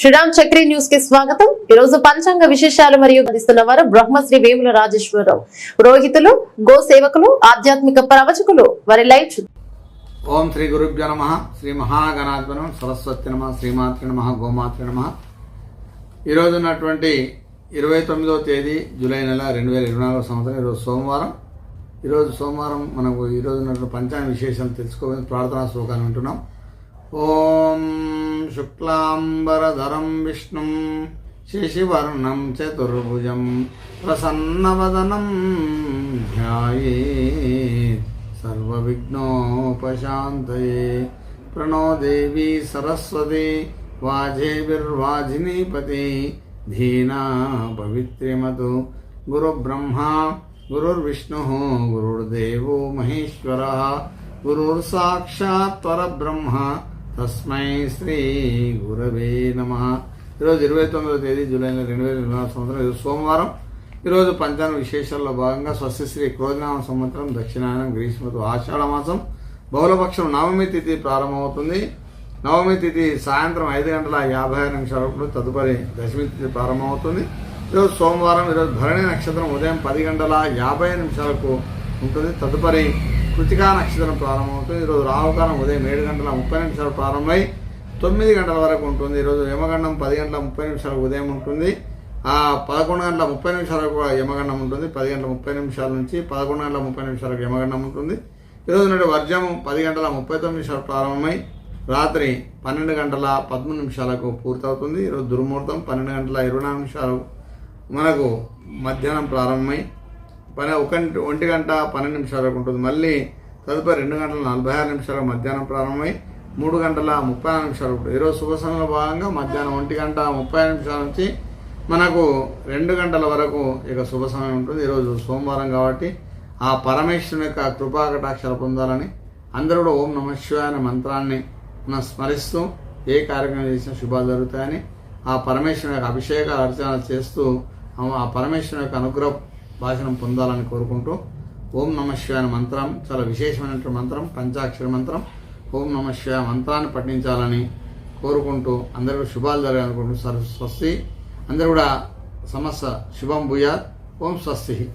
శ్రీరామ్ చక్రి న్యూస్కి స్వాగతం. ఈ రోజు పంచాంగ విశేషాలు మరియు అందిస్తున్న వారు బ్రహ్మశ్రీ వేముల రాజేశ్వరరావు. రోహితులు గో సేవకులు ఆధ్యాత్మిక ప్రవచకులు వారి లైవ్ ఓం శ్రీ గురుభ్యో నమ. శ్రీ మహాగణాధ్వనం సరస్వతి నమ శ్రీమాతృ నమ గోమాతృ నమ. ఈరోజు ఉన్నటువంటి ఇరవై తొమ్మిదవ తేదీ జూలై నెల రెండు వేల ఇరవై నాలుగో సంవత్సరం. ఈరోజు సోమవారం. ఈరోజు సోమవారం మనకు ఈరోజు ఉన్నటువంటి పంచాంగ విశేషాలు తెలుసుకోవాలని ప్రార్థనా శ్లోకాలు వింటున్నాం. ఓం శుక్లాంబరధరం విష్ణుం శశివర్ణం చతుర్భుజం ప్రసన్నవదనం ధ్యాయేత్ సర్వవిఘ్నోపశాంతయే ప్రణో దేవి సరస్వతి వాజేభిర్వాజినీపతి ధీనా పవిత్ర్యమతు గురుబ్రహ్మా గురుర్విష్ణు గురుర్దేవో మహేశ్వర గురుర్సాక్షాత్ పరబ్రహ్మ తస్మై శ్రీ గురవే నమ. ఈరోజు ఇరవై తొమ్మిదో తేదీ జూలై రెండు వేల ఇరవై నాలుగు సంవత్సరం ఈరోజు సోమవారం. ఈరోజు పంచాంగ విశేషాల్లో భాగంగా స్వస్తిశ్రీ క్రోధనామ సంవత్సరం దక్షిణాయనం గ్రీష్మతో ఆషాఢ మాసం. బహుళపక్షం నవమి తిథి ప్రారంభమవుతుంది. నవమి తిథి సాయంత్రం ఐదు గంటల యాభై ఆరు నిమిషాలకు తదుపరి దశమి తిథి ప్రారంభమవుతుంది. ఈరోజు సోమవారం ఈరోజు భరణి నక్షత్రం ఉదయం పది గంటల యాభై నిమిషాలకు ఉంటుంది. తదుపరి కృతికా నక్షత్రం ప్రారంభమవుతుంది ఈరోజు రాహుకాలం ఉదయం ఏడు గంటల ముప్పై నిమిషాలు ప్రారంభమై తొమ్మిది గంటల వరకు ఉంటుంది. ఈరోజు యమగండం పది గంటల ముప్పై నిమిషాలకు ఉదయం ఉంటుంది. ఆ పదకొండు గంటల ముప్పై నిమిషాలకు కూడా యమగండం ఉంటుంది. పది గంటల ముప్పై నిమిషాల నుంచి పదకొండు గంటల ముప్పై నిమిషాలకు యమగండం ఉంటుంది. ఈరోజు నుండి వర్జం పది గంటల ముప్పై తొమ్మిది నిమిషాలు ప్రారంభమై రాత్రి పన్నెండు గంటల పదమూడు నిమిషాలకు పూర్తవుతుంది. ఈరోజు దుర్ముహూర్తం పన్నెండు గంటల ఇరవై నాలుగు నిమిషాలు మనకు మధ్యాహ్నం ప్రారంభమై పని ఒక ఒంటి గంట పన్నెండు నిమిషాల వరకు ఉంటుంది. మళ్ళీ తదుపరి రెండు గంటల నలభై ఆరు నిమిషాలకు మధ్యాహ్నం ప్రారంభమై మూడు గంటల ముప్పై ఆరు నిమిషాలు ఉంటుంది. ఈరోజు శుభ సమయంలో భాగంగా మధ్యాహ్నం ఒంటి గంట ముప్పై ఆరు నిమిషాల నుంచి మనకు రెండు గంటల వరకు ఇక శుభ సమయం ఉంటుంది. ఈరోజు సోమవారం కాబట్టి ఆ పరమేశ్వరుని యొక్క కృపా పొందాలని అందరూ కూడా ఓం నమ శివాయ అనే మంత్రాన్ని మనం స్మరిస్తూ ఏ కార్యక్రమం చేసినా శుభాలు జరుగుతాయని ఆ పరమేశ్వరుని యొక్క అభిషేక అర్చనలు చేస్తూ ఆ- పరమేశ్వరుని యొక్క అనుగ్రహం భాషణం పొందాలని కోరుకుంటూ ఓం నమ శివాయ మంత్రం చాలా విశేషమైనటువంటి మంత్రం పంచాక్షర మంత్రం. ఓం నమ శివాయ మంత్రాన్ని పఠించాలని కోరుకుంటూ అందరూ శుభాలు జరగాలనుకుంటూ సర్వ స్వస్తి. అందరూ కూడా సమస్య శుభం భూయాత్. ఓం స్వస్తి.